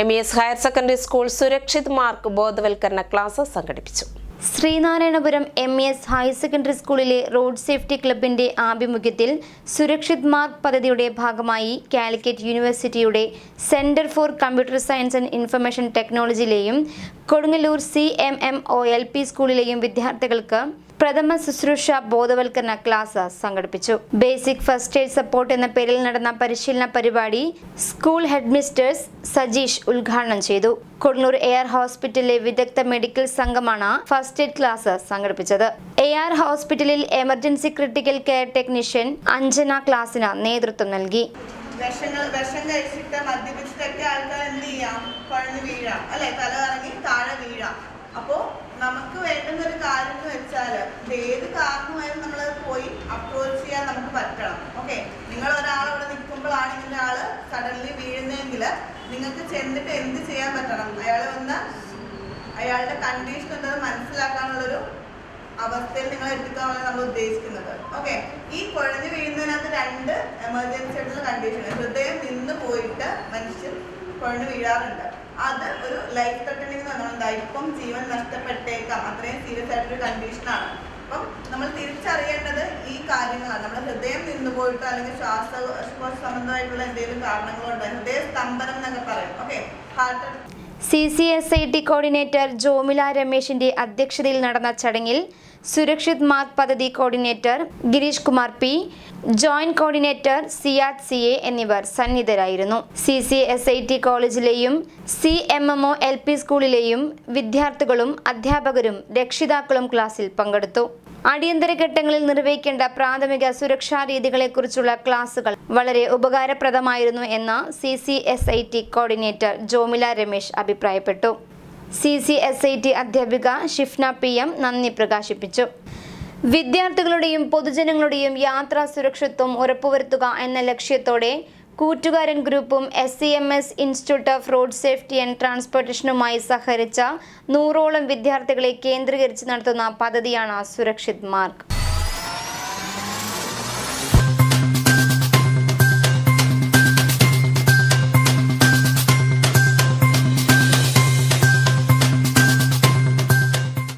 M S higher secondary school Surakshit Marg ബോധവൽക്കരണ class സംഘടിപ്പിച്ചു. Sreenarayanapuram M S higher secondary സ്കൂളിലെ road safety ക്ലബിന്റെ ആഭിമുഖ്യത്തിൽ സുരക്ഷിത് മാർഗ് പദ്ധതിയുടെ ഭാഗമായി കാലിക്കറ്റ് യൂണിവേഴ്സിറ്റിയുടെ centre for computer science and information ടെക്നോളജിയിലെയും Kodungallur C M M O L P സ്കൂളിലെയും വിദ്യാർത്ഥികൾക്ക് പ്രഥമ ശുശ്രൂഷ ബോധവൽക്കരണ ക്ലാസ് സംഘടിപ്പിച്ചു. ബേസിക് ഫസ്റ്റ് എയ്ഡ് സപ്പോർട്ട് എന്ന പേരിൽ നടന്ന പരിശീലന പരിപാടി സ്കൂൾ ഹെഡ് മിസ്റ്റേഴ്സ് സജീഷ് ഉദ്ഘാടനം ചെയ്തു. കൊടുങ്ങൂർ എയർ ഹോസ്പിറ്റലിലെ വിദഗ്ധ മെഡിക്കൽ സംഘമാണ് ഫസ്റ്റ് എയ്ഡ് ക്ലാസ് സംഘടിപ്പിച്ചത്. എ ആർ ഹോസ്പിറ്റലിൽ emergency critical care technician Anjana ക്ലാസിന് നേതൃത്വം നൽകി. വിഷങ്ങൾ വിഷം കഴിച്ചിട്ട് മദ്യപിച്ചിട്ടൊക്കെ ആൾക്കാർ എന്ത് ചെയ്യാം? പഴന്ന് വീഴാം. അല്ലെ? തല കറങ്ങി താഴെ വീഴാം. അപ്പോ നമുക്ക് വേണ്ടുന്ന ഒരു കാര്യം എന്ന് വെച്ചാൽ ഏത് കാരണമായാലും നമ്മൾ പോയി അപ്രോച്ച് ചെയ്യാൻ നമുക്ക് പറ്റണം. ഓക്കെ? നിങ്ങൾ ഒരാൾ അവിടെ നിൽക്കുമ്പോഴാണ് ഇങ്ങനെ ആൾ സഡൻലി വീഴുന്നതെങ്കിൽ നിങ്ങൾക്ക് ചെന്നിട്ട് എന്ത് ചെയ്യാൻ പറ്റണം? അയാൾ വന്ന് അയാളുടെ കണ്ടീഷൻ എന്താണെന്ന് മനസ്സിലാക്കാനുള്ളൊരു അവസ്ഥയിൽ നിങ്ങൾ എത്തിക്കാനാണ് നമ്മൾ ഉദ്ദേശിക്കുന്നത്. ഓക്കെ ഈ കുഴഞ്ഞു വീഴുന്നതിനകത്ത് രണ്ട് എമർജൻസി ആയിട്ടുള്ള കണ്ടീഷൻ ഹൃദയം നിന്ന് പോയിട്ട് മനുഷ്യൻ കുഴഞ്ഞു വീഴാറുണ്ട്. അത് ഒരു ലൈഫ് ത്രട്ടനിങ് പറഞ്ഞാൽ ഇപ്പം ജീവൻ നഷ്ടപ്പെട്ടേക്കാം. അത്രയും സീരിയസ് ആയിട്ടൊരു കണ്ടീഷനാണ് അപ്പം നമ്മൾ തിരിച്ചറിയേണ്ടത് ഈ കാര്യങ്ങളാണ്. നമ്മുടെ ഹൃദയം നിന്ന് പോയിട്ട് അല്ലെങ്കിൽ ശ്വാസകോശ സംബന്ധമായിട്ടുള്ള എന്തെങ്കിലും കാരണങ്ങളുണ്ട്? ഹൃദയ സ്തംഭനം എന്നൊക്കെ പറയും. Okay heart C C S I T coordinator Jomila രമേശിന്റെ അധ്യക്ഷതയിൽ നടന്ന ചടങ്ങിൽ സുരക്ഷിത് മാർഗ് പദ്ധതി coordinator Girish Kumar P joint coordinator Siyad C A എന്നിവർ സന്നിധരായിരുന്നു. C C S I T കോളേജിലെയും C M M O L P സ്കൂളിലെയും വിദ്യാർത്ഥികളും അധ്യാപകരും രക്ഷിതാക്കളും ക്ലാസ്സിൽ പങ്കെടുത്തു. അടിയന്തര ഘട്ടങ്ങളിൽ നിർവഹിക്കേണ്ട പ്രാഥമിക സുരക്ഷാ രീതികളെക്കുറിച്ചുള്ള ക്ലാസുകൾ വളരെ ഉപകാരപ്രദമായിരുന്നു എന്ന് C C S I T coordinator Jomila Ramesh അഭിപ്രായപ്പെട്ടു. C C S I T അധ്യാപിക ഷിഫ്ന പി എം നന്ദി പ്രകാശിപ്പിച്ചു. വിദ്യാർത്ഥികളുടെയും പൊതുജനങ്ങളുടെയും യാത്രാ സുരക്ഷിത്വം ഉറപ്പുവരുത്തുക എന്ന ലക്ഷ്യത്തോടെ കൂറ്റുകാരൻ ഗ്രൂപ്പും S C M S institute of road safety and ട്രാൻസ്പോർട്ടേഷനുമായി സഹകരിച്ച നൂറോളം വിദ്യാർത്ഥികളെ കേന്ദ്രീകരിച്ച് നടത്തുന്ന പദ്ധതിയാണ് സുരക്ഷിത് മാർഗ്.